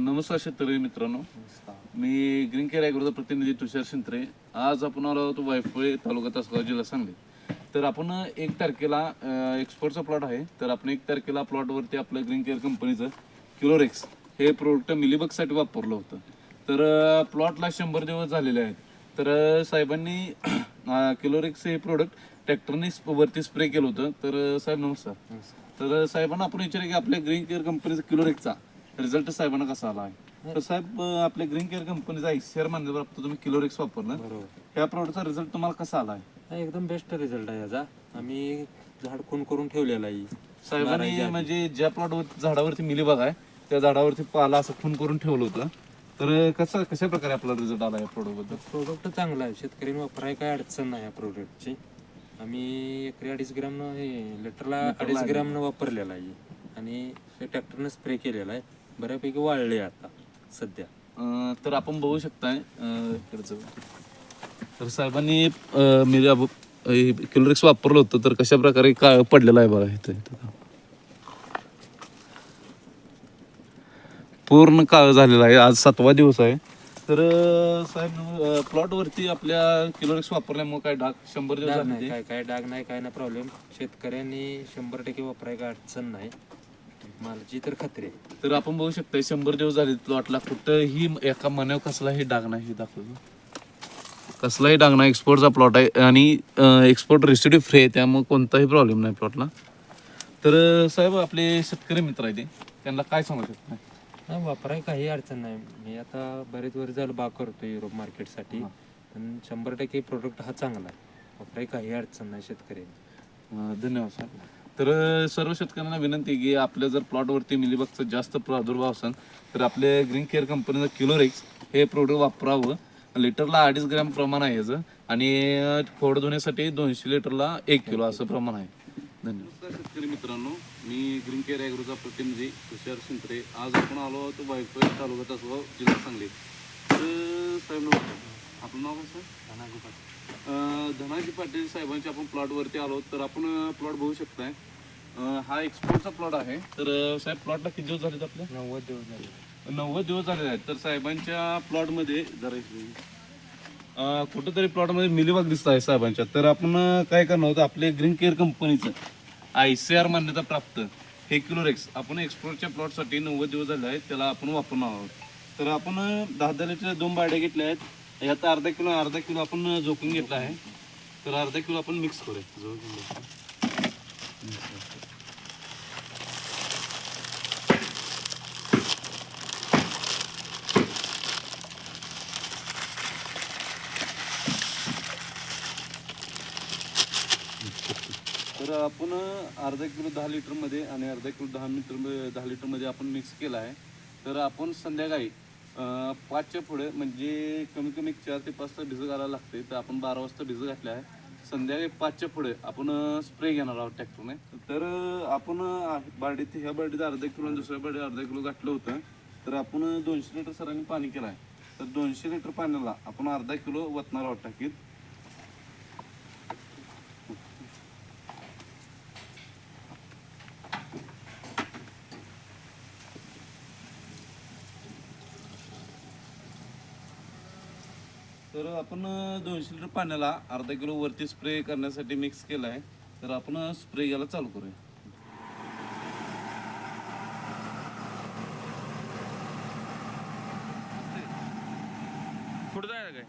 नमस्कार शेतकरी मित्रांनो. मी ग्रीन केअर ॲग्रोचा प्रतिनिधी तुषार शिंत्रे. आज आपण आलो आहोत वायफळे तालुका तासगाव जिल्हा सांगली. तर आपण एक तारखेला एक्सपोर्टचा प्लॉट आहे. तर आपण एक तारखेला प्लॉटवरती आपलं ग्रीन केअर कंपनीचं क्युलोरेक्स हे प्रोडक्ट मिलीबगसाठी वापरलं होतं. तर प्लॉटला शंभर दिवस झालेले आहेत. तर साहेबांनी क्युलोरेक्स हे प्रोडक्ट ट्रॅक्टरने वरती स्प्रे केलं होतं. तर साहेब नमस्कार. तर साहेबांना आपण विचार की आपल्या ग्रीन केअर कंपनीचा क्युलोरेक्सचा रिझल्ट साहेबांना कसा आला? आहे तर साहेब आपल्या ग्रीन केअर कंपनीचा आयसीआर मान्यताप्राप्त तुम्ही किलोरेक्स वापरलं. बरोबर. या प्रोडक्टचा रिझल्ट तुम्हाला कसा आला? आहे एकदम बेस्ट रिझल्ट आहे याचा. आम्ही झाड खून करून ठेवलेला आहे. साहेबांनी म्हणजे ज्या प्लॉटवर झाडावरती मिली बघ आहे त्या झाडावरती पाला असं खून करून ठेवलं होतं. तर कसं कशा प्रकारे आपला रिझल्ट आला या प्रोडक्टबद्दल? प्रोडक्ट चांगला आहे. शेतकऱ्यांनी वापराय काय अडचण नाही या प्रोडक्टची आम्ही एकरी अडीच ग्रॅम हे लिटरला अडीच ग्रॅम वापरलेला आहे. आणि हे ट्रॅक्टरनं स्प्रे केलेला आहे. बऱ्यापैकी वाळले आता सध्या अं, तर आपण बघू शकताय अं, इकडचं. तर साहेबांनी अं, अब- हे किलोरेक्स वापरलं होतं तर कशा प्रकारे का पडलेलं आहे बघा इथं इथं. पूर्ण काळ झालेला आहे आज सातवा दिवस आहे तर अं, साहेब प्लॉट वरती आपल्या किलोरेक्स वापरल्यामुळे काय डाग शंभर दिवस डाग झाले नाही ते. काय काय डाग नाही काय नाही प्रॉब्लेम शेतकऱ्यांनी शंभर टक्के वापराय काय अडचण नाही मालाची तर खात्री. आहे तर आपण बघू शकता शंभर दिवस झाले प्लॉटला कुठंही एका मनावर कसलाही डाग नाही हे दाखवतो कसलाही डाग नाही एक्सपोर्टचा प्लॉट आहे आणि एक्सपोर्ट रेसिड्यू फ्री आहे त्यामुळे कोणताही प्रॉब्लेम नाही प्लॉटला तर साहेब आपले शेतकरी मित्र आहे ते. त्यांना काय सांगू शकता? हा वापराय काही अडचण नाही. मी आता बरेच वर्ष झालं बाग करतो युरोप मार्केटसाठी पण शंभर टक्के प्रोडक्ट हा चांगला आहे. वापराय काही अडचण नाही शेतकरी धन्यवाद सर तर सर्व शेतकऱ्यांना विनंती आहे की आपल्या जर प्लॉटवरती मिलीबगचा जास्त प्रादुर्भाव असेल तर आपले ग्रीन केअर कंपनीचं किलोरेक्स हे प्रोडक्ट वापरावं. लिटरला अडीच ग्रॅम प्रमाण आहे याचं. आणि अं, फोड धुण्यासाठी दोनशे लिटरला एक किलो असं प्रमाण आहे. धन्यवाद. शेतकरी मित्रांनो मी ग्रीन केअर ॲग्रोचा प्रतिनिधी तुषार शिंत्रे आज आपण आलो आहोत वायफळ तालुका तासगाव जिल्हा सांगली. तर साहेब नमस्कार. आपलं नाव काय सर अं, धनाजी पाटील साहेबांच्या आपण प्लॉटवरती आलो तर आपण प्लॉट बघू शकताय. हा एक्सपोर्टचा प्लॉट आहे. तर साहेब प्लॉटला किती दिवस झालेत आपल्या नव्वद दिवस झाले. नव्वद दिवस झालेले आहेत तर साहेबांच्या प्लॉटमध्ये जरा कुठंतरी प्लॉटमध्ये मिलीबाग दिसत आहे साहेबांच्या. तर आपण काय करणार होतं आपले ग्रीन केअर कंपनीचं आय सी आर मान्यता प्राप्त हे किलोरेक्स आपण एक्सपोर्टच्या प्लॉटसाठी नव्वद दिवस झाले आहेत त्याला आपण वापरणार आहोत. तर आपण दहा दहा लिटर दोन बाड्या घेतल्या आहेत. याचा अर्धा किलो अर्धा किलो आपण झोपून झोकून घेतला आहे. तर अर्धा किलो आपण मिक्स करूया. झोकून तर आपण अर्धा किलो दहा लिटरमध्ये आणि अर्धा किलो दहा लिटर दहा लिटरमध्ये आपण मिक्स केला आहे. तर आपण संध्याकाळी पाचच्या पुढे म्हणजे कमी कमी चार ते पाच तास भिजत घालायला लागते. तर आपण बारा वाजता भिजत घातले आहे. संध्याकाळी पाचच्या पुढे आपण स्प्रे घेणार आहोत ट्रॅक्टरने. तर आपण बार्डीत ह्या बार्डीत अर्धा किलो आणि दुसऱ्या बार्डीत अर्धा किलो घातलं होतं. तर आपण दोनशे लिटर सरांनी पाणी केलं आहे तर दोनशे लिटर पाण्याला आपण अर्धा किलो वतणार आहोत टाकीत. तर आपण दोनशे लिटर पाण्याला अर्धा किलो वरती स्प्रे करण्यासाठी मिक्स केला आहे तर आपण स्प्रे घ्यायला चालू करूया. कुठं जायला काय?